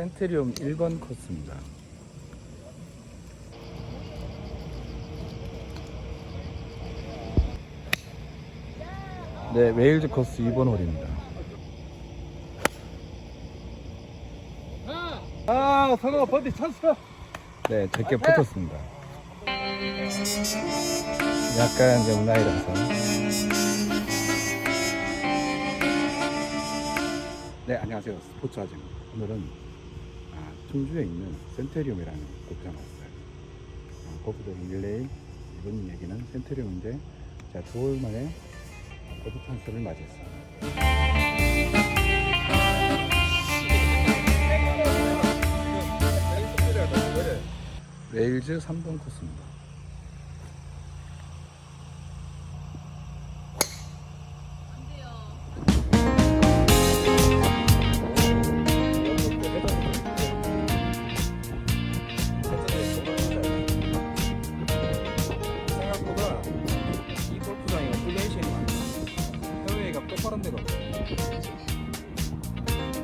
센트리움 1번 코스입니다. 네, 웨일즈 코스 2번 홀입니다. 아, 상어 버디 찬스. 네, 제게 붙었습니다. 약간 영나이라서. 네, 안녕하세요. 스포츠 아재입니다. 오늘은 아, 충주에 있는 센테리움이라는 곳에 왔어요. 아, 골프적인 릴레이 이번 얘기는 센테리움인데 제가 두 월 만에 골프 찬스를 맞이했습니다. 웨일즈 3번 코스입니다.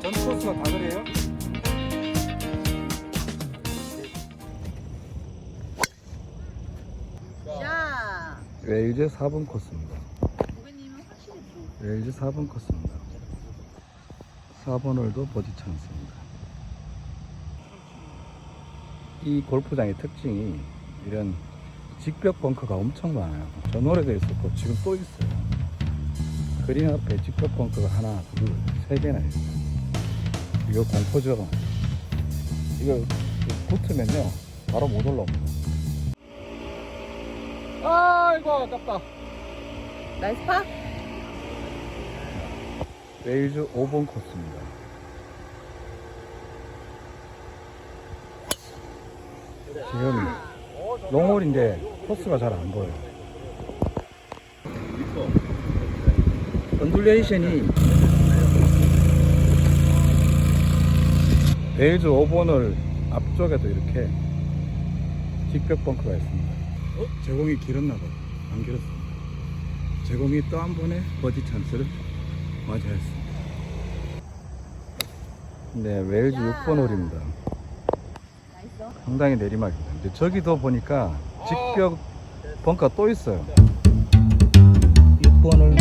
전 코스가 다 그래요? 야, 웨일즈 4번 코스입니다. 고객님은 확실히 뭐 웨일즈 4번 코스입니다. 4번 홀도 버디 찬스입니다. 이 골프장의 특징이 이런 직벽 벙커가 엄청 많아요. 전월에도 있었고 지금 또 있어요. 그린 앞에 직벽 벙커가 하나, 둘, 세 개나 있어요. 이거 공포죠. 이거 붙으면요 바로 못 올라옵니다. 아이고 아깝다. 나이스 파? 웨일즈 5번 코스입니다. 지금 롱홀인데 코스가 잘 안 보여요. 언듈레이션이 웨일즈 5번을 앞쪽에도 이렇게 직벽 벙커가 있습니다. 어? 제공이 길었나 봐요. 안 길었습니다. 제공이 또 한 번의 버디 찬스를 맞이했습니다. 네, 웨일즈 6번 홀입니다. 상당히 내리막입니다. 근데 저기도 보니까 직벽 벙커 또 있어요. 6번 홀.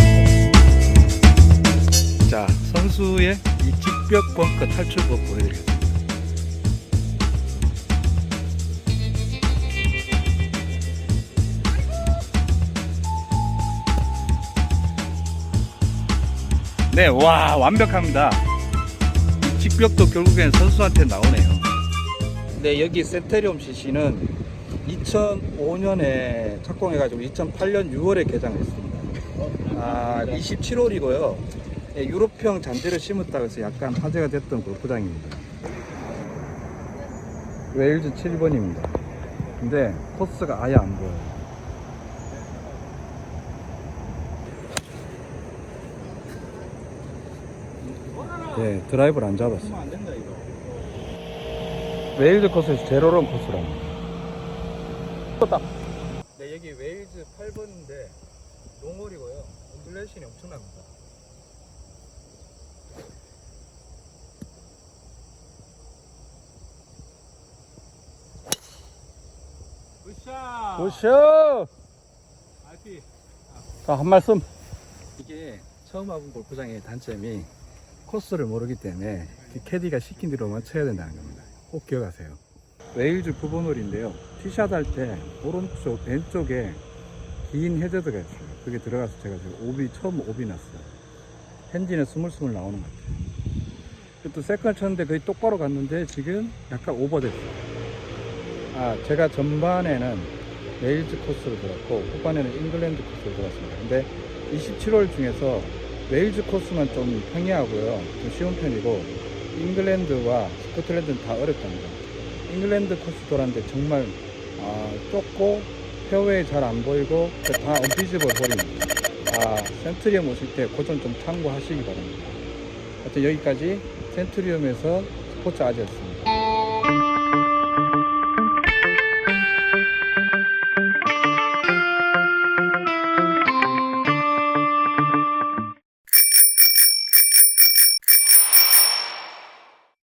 자, 선수의 이 직벽 벙커 탈출법 보여드리겠습니다. 네, 와, 완벽합니다. 이 직벽도 결국엔 선수한테 나오네요. 네, 여기 세테리움 CC는 2005년에 착공해가지고 2008년 6월에 개장했습니다. 아, 27홀이고요. 예, 유럽형 잔디를 심었다고 해서 약간 화제가 됐던 골프장입니다. 웨일즈 7번입니다. 근데 코스가 아예 안 보여요. 네, 드라이브를 안 이거. 웨일즈 코스에서 제로런 코스랍니다. 떴다. 네 여기 웨일즈 8번인데 롱홀이고요. 온듈레이션이 엄청납니다. 굿샷. 오쇼! RP. 자, 한 말씀. 이게 처음 와본 골프장의 단점이 코스를 모르기 때문에 이 캐디가 시킨 대로만 쳐야 된다는 겁니다. 꼭 기억하세요. 웨일즈 9번 홀인데요. 티샷 할 때 오른쪽, 왼쪽에 긴 해저드가 있어요. 그게 들어가서 제가 지금 오비, 처음 오비 났어요. 핸지는 스물스물 나오는 것 같아요. 또 세컨 쳤는데 거의 똑바로 갔는데 지금 약간 오버됐어요. 아, 제가 전반에는 웨일즈 코스로 들었고 후반에는 잉글랜드 코스로 들었습니다. 근데 27홀 중에서 웨일즈 코스만 좀 평이하고요. 좀 쉬운 편이고 잉글랜드와 스코틀랜드는 다 어렵답니다. 잉글랜드 코스 돌았는데 정말 아, 좁고 페어웨이 잘 안 보이고 다 언피지블 홀입니다. 아, 센트리움 오실 때 고점 좀 참고하시기 바랍니다. 하여튼 여기까지 센트리움에서 스포츠 아재였습니다.